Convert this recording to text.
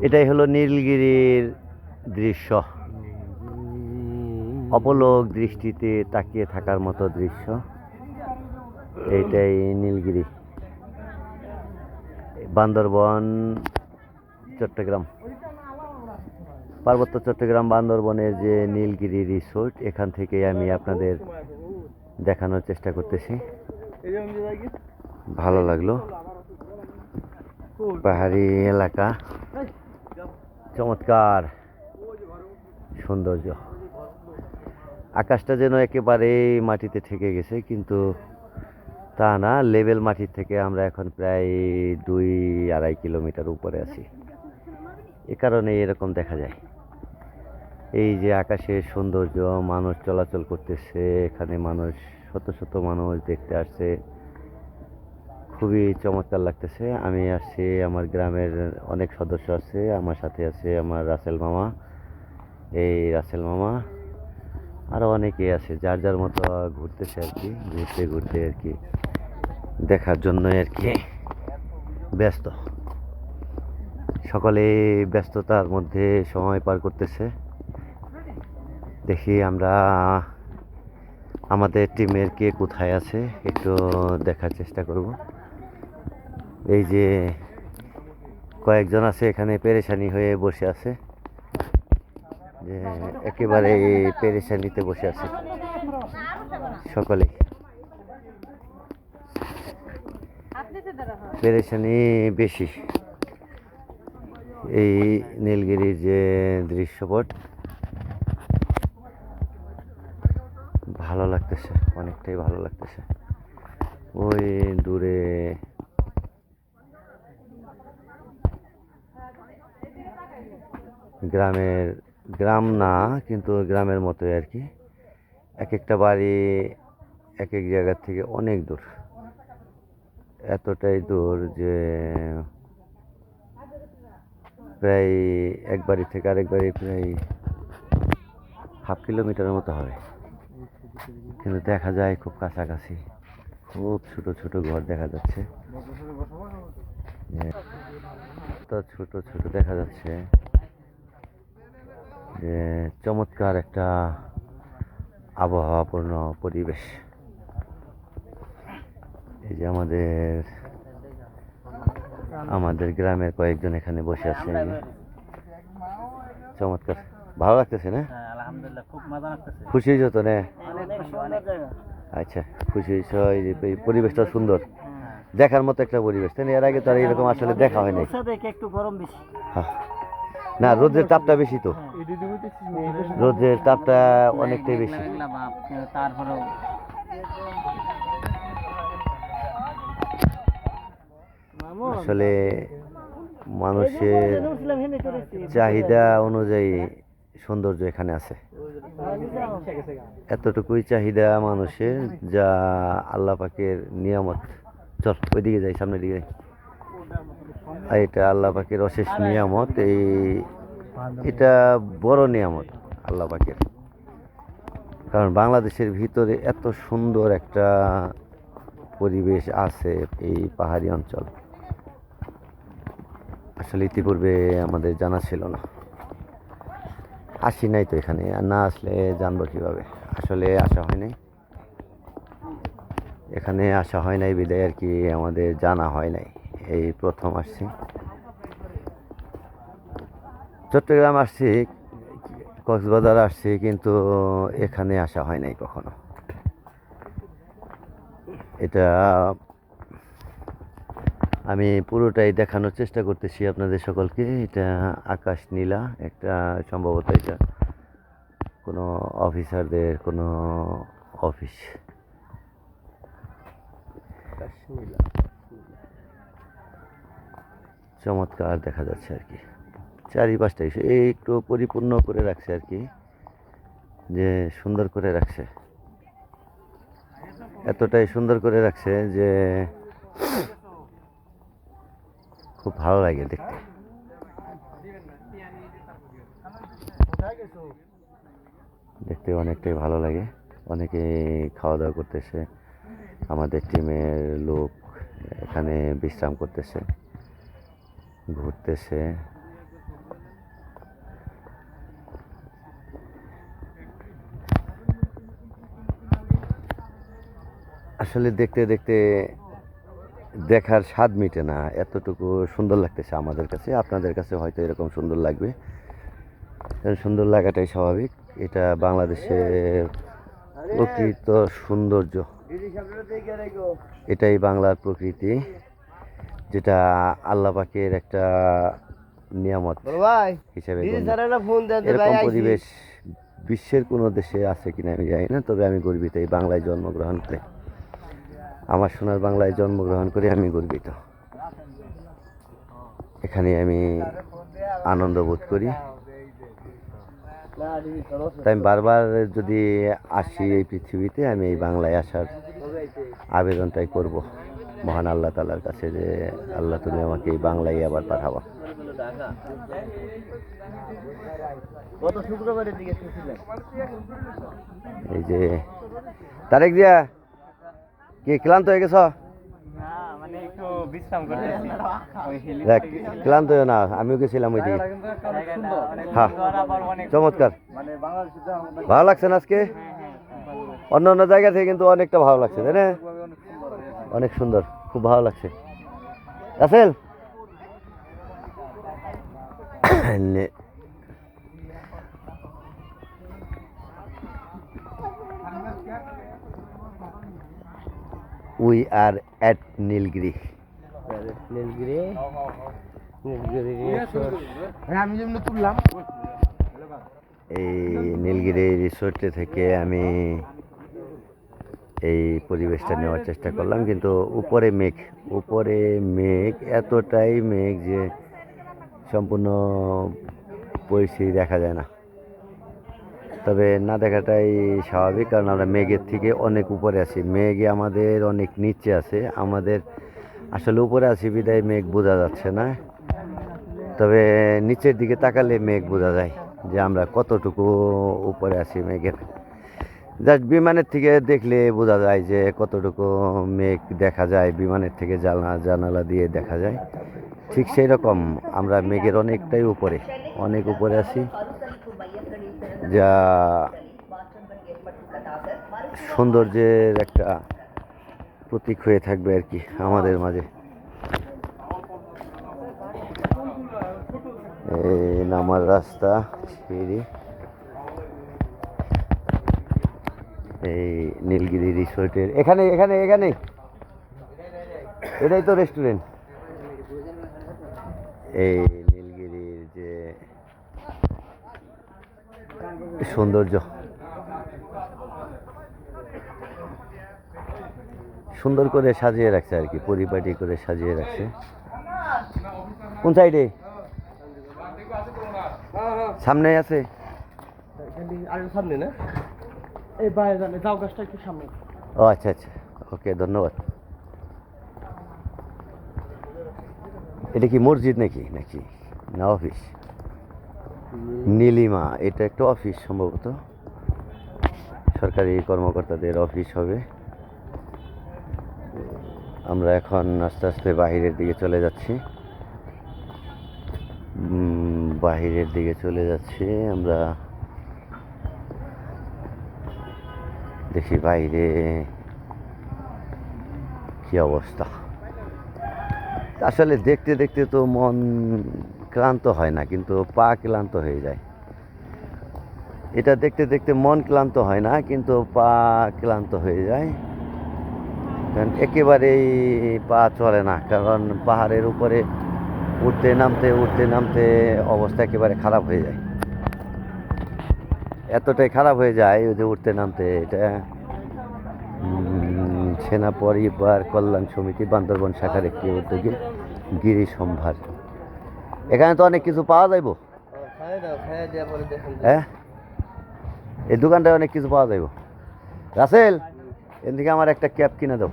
এটাই হলো নীলগিরির দৃশ্য। অপলোক দৃষ্টিতে তাকিয়ে থাকার মতো দৃশ্য। এইটাই নীলগিরি। বান্দরবন, চট্টগ্রাম। পার্বত্য চট্টগ্রাম বান্দরবনের যে নীলগিরি রিসোর্ট, এখান থেকে আমি আপনাদের দেখানোর চেষ্টা করতেছি। ভালো লাগল। পাহাড়ি এলাকা। চমৎকার। সৌন্দর্য। আকাশটা যেন একেবারে মাটিতে ঠেকে গেছে, কিন্তু তা না লেভেল মাটির থেকে আমরা এখন প্রায় দুই আড়াই কিলোমিটার উপরে আছি। এ কারণে এরকম দেখা যায়। এই যে আকাশের সৌন্দর্য, মানুষ চলাচল করতেছে, এখানে মানুষ শত শত মানুষ দেখতে আসছে। খুবই চমৎকার লাগতেছে। আমি আসছি, আমার গ্রামের অনেক সদস্য আছে, আমার সাথে আছে আমার রাসেল মামা। এই রাসেল মামা আরও অনেকেই আছে, যার যার মতো ঘুরতেছে আর কি, ঘুরতে ঘুরতে আর কি, দেখার জন্য আর কি ব্যস্ত। সকলে ব্যস্ততার মধ্যে সময় পার করতেছে। দেখি আমরা, আমাদের টিমের কে কোথায় আছে, একটু দেখার চেষ্টা করব। এই যে কয়েকজন আছে এখানে পেরেশানি হয়ে বসে আছে। যে একেবারে পেরেশানিতে বসে আছে। সকলেই পেরেশানি বেশি। এই নীলগিরির যে দৃশ্যপট। ভালো লাগতেছে, অনেকটাই ভালো লাগতেছে। ওই দূরে গ্রামের গ্রাম না কিন্তু গ্রামের মতোই আর কি। এক একটা বাড়ি এক এক জায়গার থেকে অনেক দূর। এতটাই দূর যে প্রায় এক বাড়ি থেকে আরেক বাড়ি প্রায় হাফ কিলোমিটারের মতো হবে। কিন্তু দেখা যায় খুব কাছাকাছি। খুব ছোট ছোট ঘর দেখা যাচ্ছে। তো ছোট ছোট দেখা যাচ্ছে। যে চমৎকার একটা আবহাওয়াপূর্ণ পরিবেশ। এই যে আমাদের আমাদের গ্রামের কয়েকজন এখানে বসে আছে। চমৎকার। ভালো লাগতেছে না? হ্যাঁ খুশি হয়েছো তো না? আচ্ছা খুশি হয়েছ এই পরিবেশটা সুন্দর। হ্যাঁ। দেখার মতো একটা পরিবেশ তাই এর আগে তো আর এরকম আসলে দেখা হয় দেখে একটু গরম বেশি। হ্যাঁ। না রোদের তাপটা বেশি তো। রোদের তাপটা অনেকটাই বেশি। তারপরেও আসলে মানুষের চাহিদা অনুযায়ী সৌন্দর্য এখানে আছে। এতটুকুই চাহিদা মানুষের যা আল্লাহ পাকের নিয়ামত। চল ওইদিকে যাই সামনের দিকে যাই। এটা আল্লাহ পাখির অশেষ নিয়ামত। এই এটা বড় নিয়ামত আল্লাহ পাখির কারণ বাংলাদেশের ভিতরে এত সুন্দর একটা পরিবেশ আছে এই পাহাড়ি অঞ্চল। আসলে ইতিপূর্বে আমাদের জানা ছিল না। আসি নাই তো এখানে, আর না আসলে জানব কীভাবে। আসলে আসা হয় নাই। এখানে আসা হয় নাই বিদায় আর কি, আমাদের জানা হয় নাই। এই প্রথম আসছি। চট্টগ্রাম আসছি, কক্সবাজার আসছি, কিন্তু এখানে আসা হয় নাই কখনো। এটা আমি পুরোটাই দেখানোর চেষ্টা করতেছি আপনাদের সকলকে। এটা আকাশ নীলা, একটা সম্ভবত এটা কোনো অফিসারদের, কোনো অফিস। চমৎকার দেখা যাচ্ছে আর কি। চারিপাশটাই সে- এই একটু পরিপূর্ণ করে রাখছে আর কি, যে সুন্দর করে রাখছে। এতটাই সুন্দর করে রাখছে যে খুব ভালো লাগে দেখতে। দেখতে অনেকটাই ভালো লাগে। অনেকে খাওয়া দাওয়া করতেছে, আমাদের টিমের লোক এখানে বিশ্রাম করতেছে। ঘুরতেছে। আসলে দেখতে দেখতে দেখার স্বাদ মিটে না। এতটুকু সুন্দর লাগতেছে আমাদের কাছে। আপনাদের কাছে হয়তো এরকম সুন্দর লাগবে। সুন্দর লাগাটাই স্বাভাবিক। এটা বাংলাদেশে প্রকৃত সৌন্দর্য। এটাই বাংলার প্রকৃতি। যেটা আল্লাহ পাকের একটা নিয়ামত হিসেবে এরকম পরিবেশ বিশ্বের কোনো দেশে আছে কিনা আমি জানি না তবে আমি গর্বিত এই বাংলায় জন্মগ্রহণ করে। আমার সোনার বাংলায় জন্মগ্রহণ করে আমি গর্বিত। এখানে আমি আনন্দ বোধ করি। তাই আমি বারবার যদি আসি এই পৃথিবীতে আমি এই বাংলায় আসার আবেদনটাই করব। মহান আল্লাহ তালার কাছে যে আল্লাহ তুমি আমাকে এই বাংলায় আবার পাঠাবা। এই যে তারেক দিয়া কি ক্লান্ত হয়ে গেছ? না মানে একটু বিশ্রাম করতেছি। ওই হেলি দেখ ক্লান্ত হয়ে না আমিও গেছিলাম ওই দিকে হ্যাঁ। চমৎকার। মানে ভালো লাগছে না আজকে? অন্য অন্য জায়গা থেকে কিন্তু অনেকটা ভালো লাগছে তাই না? অনেক সুন্দর। খুব ভালো লাগছে। Russell! We are at Nilgiri. Nilgiri. Nilgiri আমি যেমনি তুললাম। এই নীলগিরি রিসোর্টে থেকে আমি এই পরিবেশটা নেওয়ার চেষ্টা করলাম, কিন্তু উপরে মেঘ উপরে মেঘ, এতটাই মেঘ যে সম্পূর্ণ পরিস্থিতি দেখা যায় না। তবে না দেখাটাই স্বাভাবিক, কারণ আমরা মেঘের থেকে অনেক উপরে আছি। মেঘে আমাদের অনেক নিচে আছে, আমাদের আসলে উপরে আছি বিদায় মেঘ বোঝা যাচ্ছে না। তবে নিচের দিকে তাকালে মেঘ বোঝা যায় যে আমরা কতটুকু উপরে আছি মেঘের। জাস্ট বিমানের থেকে দেখলে বোঝা যায় যে কতটুকু মেঘ দেখা যায়, বিমানের থেকে জানা, জানালা দিয়ে দেখা যায়। ঠিক সেই রকম আমরা মেঘের অনেকটাই উপরে, অনেক উপরে আছি। যা সৌন্দর্যের একটা প্রতীক হয়ে থাকবে আর কি আমাদের মাঝে। এই নামার রাস্তা, সিঁড়ি। এই নীলগিরি রিসোর্টের। এখানে এখানে এখানে। এটাই তো রেস্টুরেন্ট এই নীলগিরির যে সৌন্দর্য। সুন্দর করে সাজিয়ে রাখছে আর কি, পরিপাটি করে সাজিয়ে রাখছে। কোন সাইডে সামনে আছে। সামনে না? এই বাইরে জানে যাও গাছটা একটু সামনে। ও আচ্ছা আচ্ছা। ওকে, ধন্যবাদ। এটা কি মসজিদ নাকি? নাকি? না, অফিস। নীলিমা, এটা একটা অফিস সম্ভবত। সরকারি কর্মকর্তাদের অফিস হবে। আমরা এখন আস্তে আস্তে বাহিরের দিকে চলে যাচ্ছি। বাহিরের দিকে চলে যাচ্ছি আমরা। দেখি বাইরে কি অবস্থা। আসলে দেখতে দেখতে তো মন ক্লান্ত হয় না, কিন্তু পা ক্লান্ত হয়ে যায়। এটা দেখতে দেখতে মন ক্লান্ত হয় না, কিন্তু পা ক্লান্ত হয়ে যায়। কারণ একেবারেই পা চলে না, কারণ পাহাড়ের উপরে উঠতে নামতে উঠতে নামতে অবস্থা একেবারে খারাপ হয়ে যায়। এতটাই খারাপ হয়ে যায় ওই যে উঠতে নামতে, এটা সেনা পরিবার কল্যাণ সমিতি, বান্দরবন শাখার একটি উদ্যোগে গিরি সম্ভার। এখানে তো অনেক কিছু পাওয়া যাইব। হ্যাঁ? এই দোকানটায় অনেক কিছু পাওয়া যাইব। রাসেল এর থেকে আমার একটা ক্যাব কিনে দাও।